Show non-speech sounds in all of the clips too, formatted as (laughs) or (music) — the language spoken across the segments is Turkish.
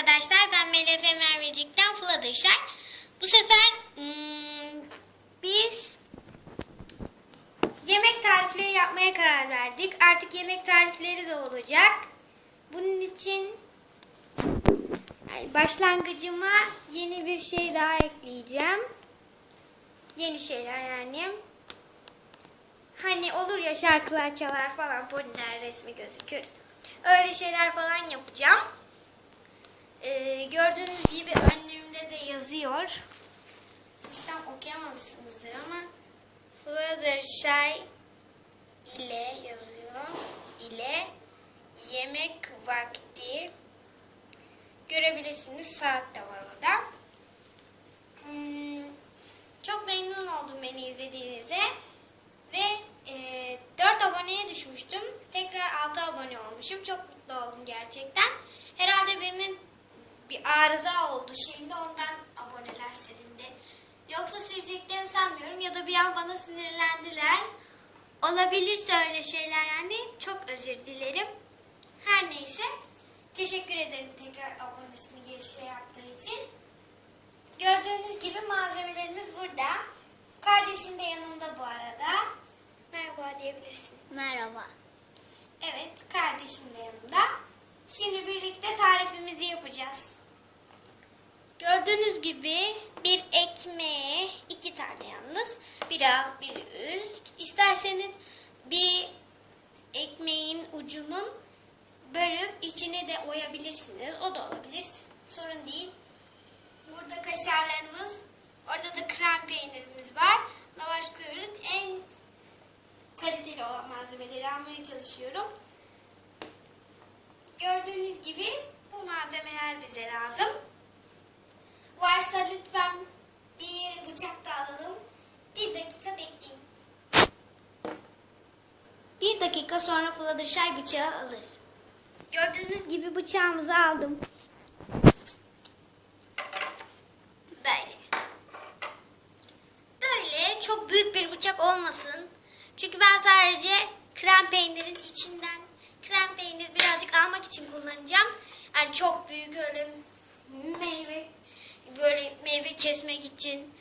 arkadaşlar. Ben Melef Mervecik'ten Fluttershy. Bu sefer hmm, biz yemek tarifleri yapmaya karar verdik. Artık yemek tarifleri de olacak. Bunun için yani başlangıcıma yeni bir şey daha ekleyeceğim. Yeni şeyler yani. Hani olur ya şarkılar çalar falan poniler resmi gözükür. Öyle şeyler falan yapacağım. Ee, gördüğünüz gibi önlüğümde de yazıyor. Siz tam okuyamamışsınızdır ama Fluttershy ile yazıyor. ile yemek vakti görebilirsiniz. Saat de var orada. Hmm, çok memnun oldum beni izlediğinize. Ve e, 4 aboneye düşmüştüm. Tekrar 6 abone olmuşum. Çok mutlu oldum gerçekten. Herhalde birinin bir arıza oldu. Şimdi ondan aboneler silindi. Yoksa sileceklerini sanmıyorum. Ya da bir an bana sinirlendiler. Olabilirse öyle şeyler yani. Çok özür dilerim. Her neyse. Teşekkür ederim tekrar abonesini gelişe yaptığı için. Gördüğünüz gibi malzemelerimiz burada. Kardeşim de yanımda bu arada. Merhaba diyebilirsin. Merhaba. Evet, kardeşim de yanımda. Şimdi birlikte tarifimizi yapacağız. Gördüğünüz gibi bir ekmeğe iki tane yalnız. Bir alt, bir üst. İsterseniz bir ekmeğin ucunun bölüp içine de oyabilirsiniz. O da olabilir. Sorun değil. Burada kaşarlarımız, orada da krem peynirimiz var. Lavaş koyuyoruz. En kaliteli olan malzemeleri almaya çalışıyorum. Gördüğünüz gibi bu malzemeler bize lazım. Varsa lütfen bir bıçak da alalım. Bir dakika bekleyin. Bir dakika sonra Fluttershy bıçağı alır. Gördüğünüz gibi bıçağımızı aldım. Böyle. Böyle çok büyük bir bıçak olmasın. Çünkü ben sadece krem peynirin içinden krem peynir birazcık almak için kullanacağım. Yani çok büyük öyle meyve meyve kesmek için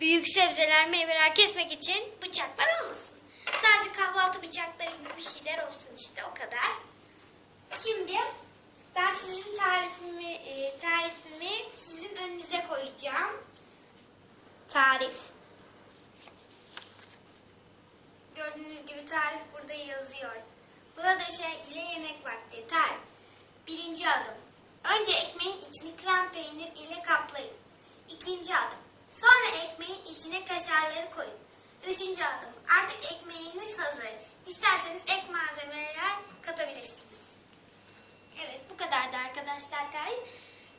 büyük sebzeler meyveler kesmek için bıçaklar olmasın. Sadece kahvaltı bıçakları gibi bir şeyler olsun işte o kadar. Şimdi ben sizin tarifimi e, tarifimi sizin önünüze koyacağım. Tarif. Gördüğünüz gibi tarif burada yazıyor. Fluttershy ile yemek vakti. Tarif. Birinci adım. Önce ekmeğin içini krem peynir ile kaplayın. İkinci adım. Sonra ekmeğin içine kaşarları koyun. Üçüncü adım. Artık ekmeğiniz hazır. İsterseniz ek malzemeler katabilirsiniz. Evet bu kadardı arkadaşlar tarif.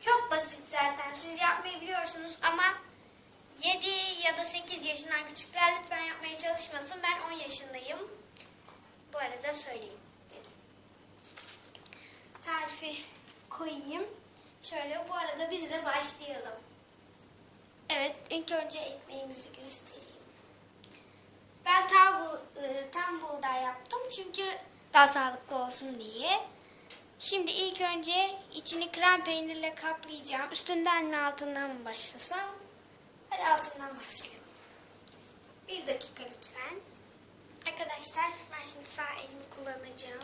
Çok basit zaten. Siz yapmayı biliyorsunuz ama 7 ya da 8 yaşından küçükler lütfen yapmaya çalışmasın. Ben 10 yaşındayım. Bu arada söyleyeyim dedim. Tarifi koyayım. Şöyle bu arada biz de başlayalım. Evet ilk önce ekmeğimizi göstereyim. Ben tam, bu, e, tam buğday yaptım çünkü daha sağlıklı olsun diye. Şimdi ilk önce içini krem peynirle kaplayacağım. Üstünden mi altından mı başlasam? Hadi altından başlayalım. Bir dakika lütfen. Arkadaşlar ben şimdi sağ elimi kullanacağım.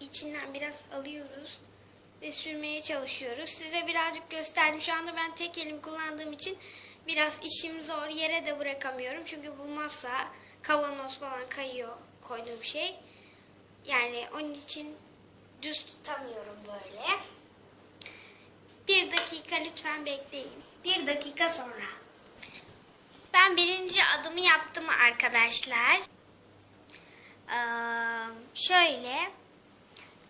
İçinden biraz alıyoruz ve sürmeye çalışıyoruz. Size birazcık gösterdim. Şu anda ben tek elim kullandığım için biraz işim zor. Yere de bırakamıyorum. Çünkü bu masa, kavanoz falan kayıyor koyduğum şey. Yani onun için düz tutamıyorum böyle. Bir dakika lütfen bekleyin. Bir dakika sonra. Ben birinci adımı yaptım arkadaşlar. Ee, şöyle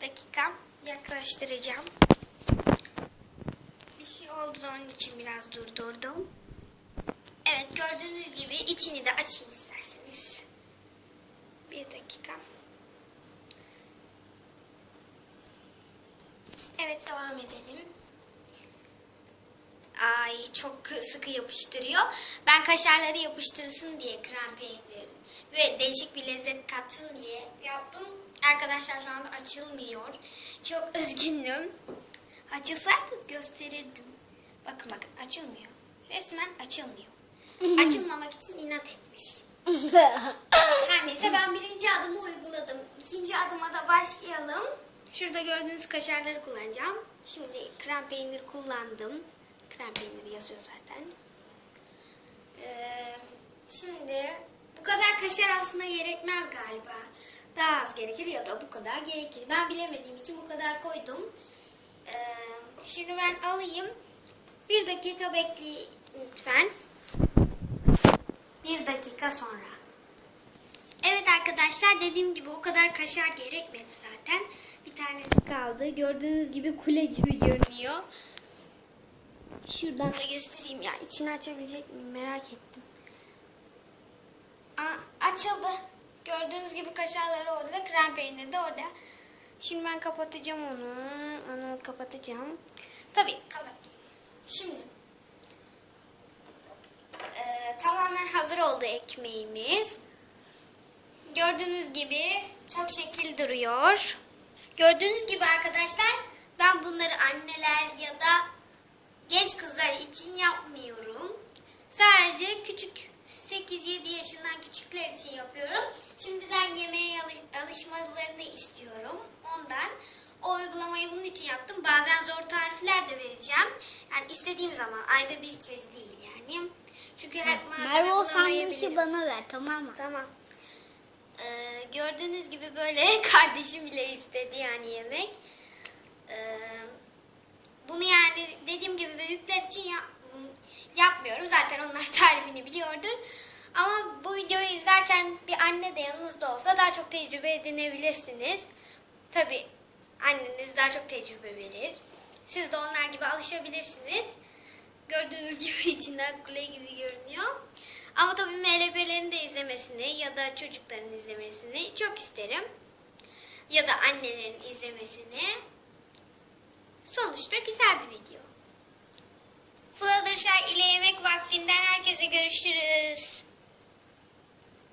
dakika yaklaştıracağım. Bir şey oldu onun için biraz durdurdum. Evet gördüğünüz gibi içini de açayım isterseniz. Bir dakika. Evet devam edelim. Ay çok sıkı yapıştırıyor. Ben kaşarları yapıştırsın diye krem peynir ve değişik bir lezzet katsın diye yaptım. Arkadaşlar şu anda açılmıyor. çok (laughs) üzgünüm. Açılsaydı gösterirdim. Bakın bakın açılmıyor. Resmen açılmıyor. (laughs) Açılmamak için inat etmiş. (laughs) Her neyse ben birinci adımı uyguladım. İkinci adıma da başlayalım. Şurada gördüğünüz kaşarları kullanacağım. Şimdi krem peynir kullandım. Krem peyniri yazıyor zaten. Ee, şimdi bu kadar kaşar aslında gerekmez galiba. Daha az gerekir ya da bu kadar gerekir. Ben bilemediğim için bu kadar koydum. Ee, şimdi ben alayım. Bir dakika bekleyin lütfen. Bir dakika sonra. Evet arkadaşlar dediğim gibi o kadar kaşar gerekmedi zaten. Bir tanesi kaldı. Gördüğünüz gibi kule gibi görünüyor. Şuradan da göstereyim ya. İçini açabilecek miyim merak ettim. Aa, açıldı. Gördüğünüz gibi kaşarları orada, krem peyniri de orada. Şimdi ben kapatacağım onu. Onu kapatacağım. Tabii kapat. Şimdi ee, tamamen hazır oldu ekmeğimiz. Gördüğünüz gibi çok şekil duruyor. Gördüğünüz gibi arkadaşlar ben bunları anneler ya da genç kızlar için yapmıyorum. Sadece küçük 8-7 yaşından küçükler için yapıyorum. Şimdiden yemeğe alış- alışmalarını istiyorum. Ondan o uygulamayı bunun için yaptım. Bazen zor tarifler de vereceğim. Yani istediğim zaman ayda bir kez değil yani. Çünkü hep malzeme Merve o sandviçi bana ver tamam mı? Tamam. Ee, gördüğünüz gibi böyle (laughs) kardeşim bile istedi yani yemek. Ee, bunu yani dediğim gibi büyükler için yap- yapmıyorum. Zaten onlar (laughs) tarifini biliyordur. Ama bu videoyu izlerken bir anne de yanınızda olsa daha çok tecrübe edinebilirsiniz. Tabi anneniz daha çok tecrübe verir. Siz de onlar gibi alışabilirsiniz. Gördüğünüz (laughs) gibi içinden kule gibi görünüyor. Ama tabii MLP'lerin de izlemesini ya da çocukların izlemesini çok isterim. Ya da annelerin izlemesini. Sonuçta güzel bir video. Fluttershy ile yemek vaktinden herkese görüşürüz.